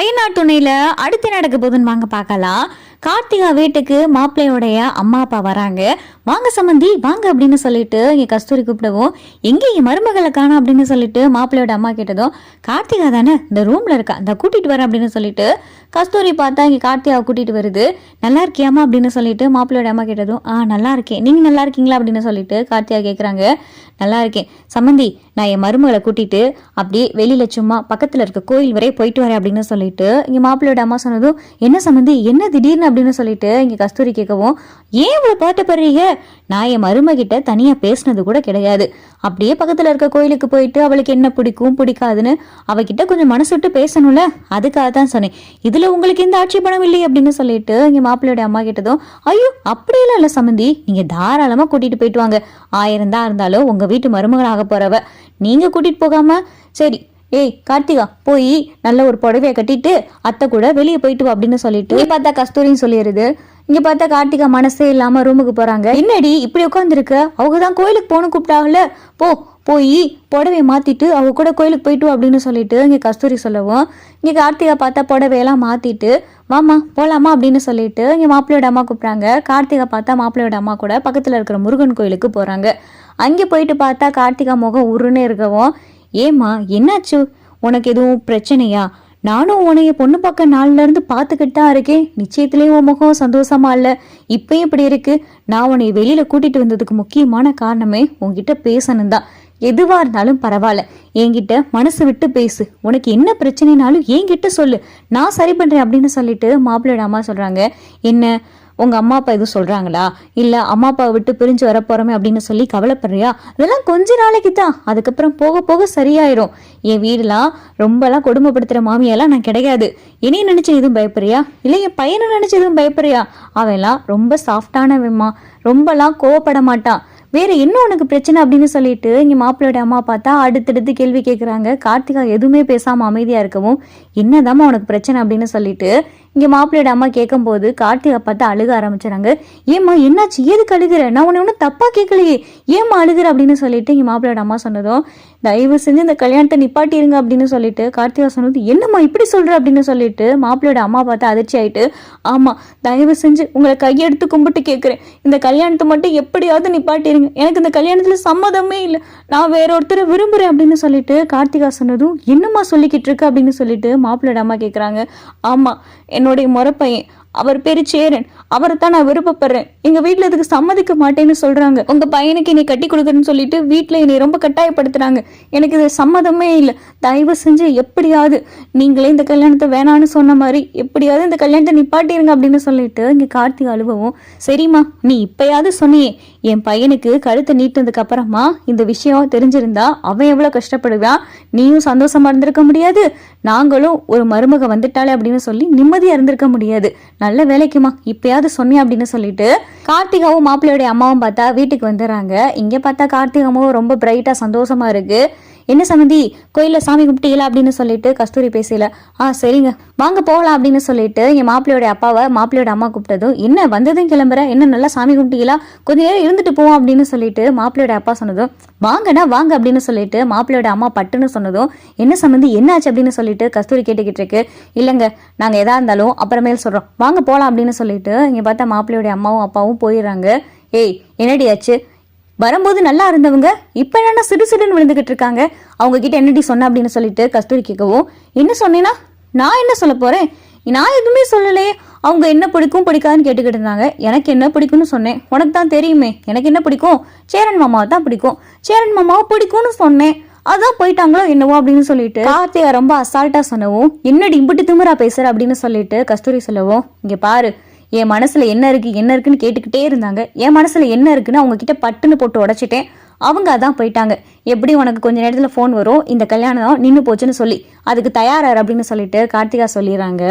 ஐநா துணையில் அடுத்து நடக்க போதுன்னு வாங்க பார்க்கலாம். கார்த்திகா வீட்டுக்கு மாப்பிள்ளையோடைய அம்மா அப்பா வராங்க. வாங்க சம்மந்தி வாங்க அப்படின்னு சொல்லிட்டு இங்கே கஸ்தூரி கூப்பிடவும் எங்கே என் மருமகளை காணும் அப்படின்னு சொல்லிட்டு மாப்பிள்ளையோட அம்மா கேட்டதும் கார்த்திகா தானே இந்த ரூமில் இருக்கா இந்த கூட்டிகிட்டு வரேன் அப்படின்னு சொல்லிட்டு கஸ்தூரி பார்த்தா இங்கே கார்த்திகாவை கூட்டிகிட்டு வருது. நல்லா இருக்கியாமா அப்படின்னு சொல்லிட்டு மாப்பிள்ளையோட அம்மா கேட்டதும் ஆ நல்லா இருக்கேன். நீங்கள் நல்லா இருக்கீங்களா? அப்படின்னு சொல்லிட்டு கார்த்திகா கேட்குறாங்க நல்லா இருக்கேன். சம்மந்தி நான் என் மருமகளை கூட்டிட்டு அப்படியே வெளியில் சும்மா பக்கத்தில் இருக்க கோயில் வரை போயிட்டு வரேன் அப்படின்னு சொல்லிட்டு இங்கே மாப்பிள்ளையோட அம்மா சொன்னதும் என்ன சம்மந்தி என்ன திடீர்னு? அப்படின்னு சொல்லிட்டு இங்கே கஸ்தூரி கேட்கவும் ஏன் இவ்வளோ பாட்டப்படுறீங்க நான் என் மருமகிட்ட தனியாக பேசினது கூட கிடையாது. அப்படியே பக்கத்தில் இருக்க கோயிலுக்கு போயிட்டு அவளுக்கு என்ன பிடிக்கும் பிடிக்காதுன்னு அவகிட்ட கொஞ்சம் மனசு விட்டு பேசணும்ல? அதுக்காக தான் சொன்னேன். இதில் உங்களுக்கு எந்த ஆட்சேபணம் இல்லை அப்படின்னு சொல்லிட்டு இங்கே மாப்பிள்ளையோட அம்மா கிட்டதும் ஐயோ அப்படியெல்லாம் இல்லை சம்மந்தி நீங்கள் தாராளமாக கூட்டிகிட்டு போயிட்டு வாங்க. ஆயிரம் தான் இருந்தாலும் உங்கள் வீட்டு மருமகளாக போகிறவ நீங்கள் கூட்டிகிட்டு போகாமல் சரி ஏய் கார்த்திகா போய் நல்ல ஒரு புடவையை கட்டிட்டு அத்தை கூட வெளியே போயிட்டு வா அப்படின்னு சொல்லிட்டு பார்த்தா கஸ்தூரின்னு சொல்லிடுது இங்க பார்த்தா கார்த்திகா மனசே இல்லாம ரூமுக்கு போறாங்க. என்னடி இப்படி உட்காந்துருக்க அவங்க தான் கோயிலுக்கு போகணும் கூப்பிட்டாங்கல்ல. போ போய் புடவைய மாத்திட்டு அவங்க கூட கோயிலுக்கு போயிட்டு அப்படின்னு சொல்லிட்டு இங்க கஸ்தூரி சொல்லவும் இங்க கார்த்திகா பார்த்தா புடவையெல்லாம் மாத்திட்டு வாமா போலாமா அப்படின்னு சொல்லிட்டு இங்க மாப்பிள்ளையோட அம்மா கூப்பிட்றாங்க. கார்த்திகா பார்த்தா மாப்பிள்ளையோட அம்மா கூட பக்கத்துல இருக்கிற முருகன் கோயிலுக்கு போறாங்க. அங்கே போயிட்டு பார்த்தா கார்த்திகா முகம் உருன்னு இருக்கவும் ஏம்மா என்னாச்சு? உனக்கு எதுவும் பிரச்சனையா? நானும் உன்னைய பொண்ணு பார்க்க நாள்ல இருந்து பார்த்துக்கிட்டு தான் இருக்கேன். நிச்சயத்திலேயே உன் முகம் சந்தோஷமா இல்ல. இப்பயும் இப்படி இருக்கு? நான் உன்னை வெளியில கூட்டிட்டு வந்ததுக்கு முக்கியமான காரணமே உன்கிட்ட பேசணும் தான். எதுவா இருந்தாலும் பரவாயில்ல. என்கிட்ட மனசு விட்டு பேசு. உனக்கு என்ன பிரச்சனைனாலும் என்கிட்ட சொல்லு. நான் சரி பண்றேன் அப்படின்னு சொல்லிட்டு மாப்பிள்ளோட அம்மா சொல்றாங்க. என்ன? உங்க அம்மா அப்பா எதுவும் சொல்றாங்களா? இல்ல அம்மா அப்பாவை விட்டு பிரிஞ்சு வர போறோமே அப்படின்னு சொல்லி கவலைப்படுறியா? இதெல்லாம் கொஞ்ச நாளைக்கு தான் அதுக்கப்புறம் போக போக சரியாயிரும். என் வீடுலாம் ரொம்பலாம் கொடுமைப்படுத்துற மாமியெல்லாம் நான் கிடையாது. என்னைய நினச்சி எதுவும் பயப்படுறியா? இல்ல என் பையனை நினைச்சு எதுவும் பயப்படுறியா? அவெல்லாம் ரொம்ப சாஃப்டானவன்மா. ரொம்பலாம் கோவப்பட மாட்டான். வேற என்ன உனக்கு பிரச்சனை அப்படின்னு சொல்லிட்டு இங்க மாப்பிள்ளையோட அம்மா பார்த்தா அடுத்தடுத்து கேள்வி கேட்குறாங்க கார்த்திகா எதுவுமே பேசாம அமைதியா இருக்கவும் என்னதாம்மா உனக்கு பிரச்சனை? அப்படின்னு சொல்லிட்டு இங்க மாப்பிள்ளையோட அம்மா கேட்கும்போது கார்த்திகா பார்த்து அழுக ஆரம்பிச்சாங்க. ஏம்மா என்னாச்சு? எதுக்கு அழுகிற? நான் உன்னை ஒன்றும் தப்பா கேட்கலையே ஏம்மா அழுகிற அப்படின்னு சொல்லிட்டு இங்க மாப்பிள்ளையோட அம்மா சொன்னதும் தயவு செஞ்சு இந்த கல்யாணத்தை நிப்பாட்டிருங்க அப்படின்னு சொல்லிட்டு கார்த்திகா சொன்னது என்னம்மா இப்படி சொல்ற? அப்படின்னு சொல்லிட்டு மாப்பிள்ளையோட அம்மா பார்த்து அதிர்ச்சி ஆயிட்டு ஆமா தயவு செஞ்சு உங்களை கையெடுத்து கும்பிட்டு கேட்குறேன் இந்த கல்யாணத்தை மட்டும் எப்படியாவது நிப்பாட்டிருங்க எனக்கு இந்த கல்யாணத்துல சம்மதமே இல்லை. நான் வேற ஒருத்தரை விரும்புறேன் அப்படின்னு சொல்லிட்டு கார்த்திகா சொன்னதும் என்னம்மா சொல்லிக்கிட்டு இருக்கு? அப்படின்னு சொல்லிட்டு மாப்பிள்ளையோட அம்மா கேட்குறாங்க ஆமா என்னுடைய முறப்பையன் அவர் பேரு சேரன். அவரை தான் நான் விருப்பப்படுறேன். எங்க வீட்டுல இதுக்கு சம்மதிக்க மாட்டேன்னு சொல்றாங்க. உங்க பையனுக்கு என்னை கட்டி கொடுக்குறேன்னு சொல்லிட்டு வீட்டுல என்னை ரொம்ப கட்டாயப்படுத்துறாங்க. எனக்கு இது சம்மதமே இல்லை. தயவு செஞ்சு எப்படியாவது நீங்களே இந்த கல்யாணத்தை வேணான்னு சொன்ன மாதிரி எப்படியாவது இந்த கல்யாணத்தை நிப்பாட்டிருங்க அப்படின்னு சொல்லிட்டு இங்க கார்த்திக் அழுவவும் சரிம்மா நீ இப்பயாவது சொன்னியே என் பையனுக்கு கழுத்தை நீட்டினதுக்கு அப்புறமா இந்த விஷயம் தெரிஞ்சிருந்தா அவன் எவ்வளோ கஷ்டப்படுவான்? நீயும் சந்தோஷமா இருந்திருக்க முடியாது. நாங்களும் ஒரு மருமக வந்துட்டாளே அப்படின்னு சொல்லி நிம்மதியா இருந்திருக்க முடியாது. நல்ல வேலைக்குமா? இப்பயாவது சொன்னேன் அப்படின்னு சொல்லிட்டு கார்த்திகாவும் மாப்பிள்ளையோடைய அம்மாவும் பார்த்தா வீட்டுக்கு வந்துடுறாங்க. இங்க பார்த்தா கார்த்திகாவும் ரொம்ப பிரைட்டா சந்தோஷமா இருக்கு. என்ன சம்மந்தி கோயிலில் சாமி கும்பிட்டீங்களா? அப்படின்னு சொல்லிட்டு கஸ்தூரி பேசல ஆ சரிங்க. வாங்க போகலாம் அப்படின்னு சொல்லிட்டு என் மாப்பிள்ளையோட அப்பாவை மாப்பிள்ளையோட அம்மா கூப்பிட்டதும் என்ன வந்ததும் கிளம்புற? என்ன நல்லா சாமி கும்பிட்டீங்களா? கொஞ்ச நேரம் இருந்துட்டு போவோம் அப்படின்னு சொல்லிட்டு மாப்பிள்ளையோட அப்பா சொன்னதும் வாங்கடா வாங்க அப்படின்னு சொல்லிட்டு மாப்பிள்ளையோட அம்மா பட்டுன்னு சொன்னதும் என்ன சம்மந்தி என்னாச்சு? அப்படின்னு சொல்லிட்டு கஸ்தூரி கேட்டுக்கிட்டு இருக்கு இல்லைங்க நாங்கள் எதா இருந்தாலும் அப்புறமேல் சொல்கிறோம் வாங்க போகலாம் அப்படின்னு சொல்லிட்டு இங்கே பார்த்தா மாப்பிள்ளையோட அம்மாவும் அப்பாவும் போயிடுறாங்க. ஏய் என்னடி ஆச்சு? வரும்போது நல்லா இருந்தவங்க இப்போ என்னன்னா சிடு சிடுன்னு விழுந்துகிட்டு இருக்காங்க. அவங்க கிட்ட என்னடி சொன்ன அப்படின்னு சொல்லிட்டு கஸ்தூரி கேட்கவும் என்ன சொன்னேன்னா நான் என்ன சொல்ல போறேன்? நான் எதுவுமே சொல்லலையே. அவங்க என்ன பிடிக்கும் பிடிக்காதுன்னு கேட்டுக்கிட்டு இருந்தாங்க. எனக்கு என்ன பிடிக்கும்னு சொன்னேன். உனக்கு தான் தெரியுமே. எனக்கு என்ன பிடிக்கும்? சேரன் மாமாவை தான் பிடிக்கும். சேரன் மாமாவை பிடிக்கும்னு சொன்னேன். அதான் போயிட்டாங்களோ என்னவோ அப்படின்னு சொல்லிட்டு கார்த்தியா ரொம்ப அசால்ட்டா சொன்னவும் என்னடி இம்பிட்டு திமுறா பேசுற அப்படின்னு சொல்லிட்டு கஸ்தூரி சொல்லவும் இங்க பாரு என் மனசுல என்ன இருக்கு என்ன இருக்குன்னு கேட்டுக்கிட்டே இருந்தாங்க. என் மனசுல என்ன இருக்குன்னு அவங்க கிட்ட பட்டுன்னு போட்டு உடைச்சிட்டேன். அவங்க அதான் போயிட்டாங்க. எப்படி உனக்கு கொஞ்ச நேரத்தில் ஃபோன் வரும்? இந்த கல்யாணம் நின்று போச்சுன்னு சொல்லி. அதுக்கு தயாராரு அப்படின்னு சொல்லிட்டு கார்த்திகா சொல்லிடுறாங்க.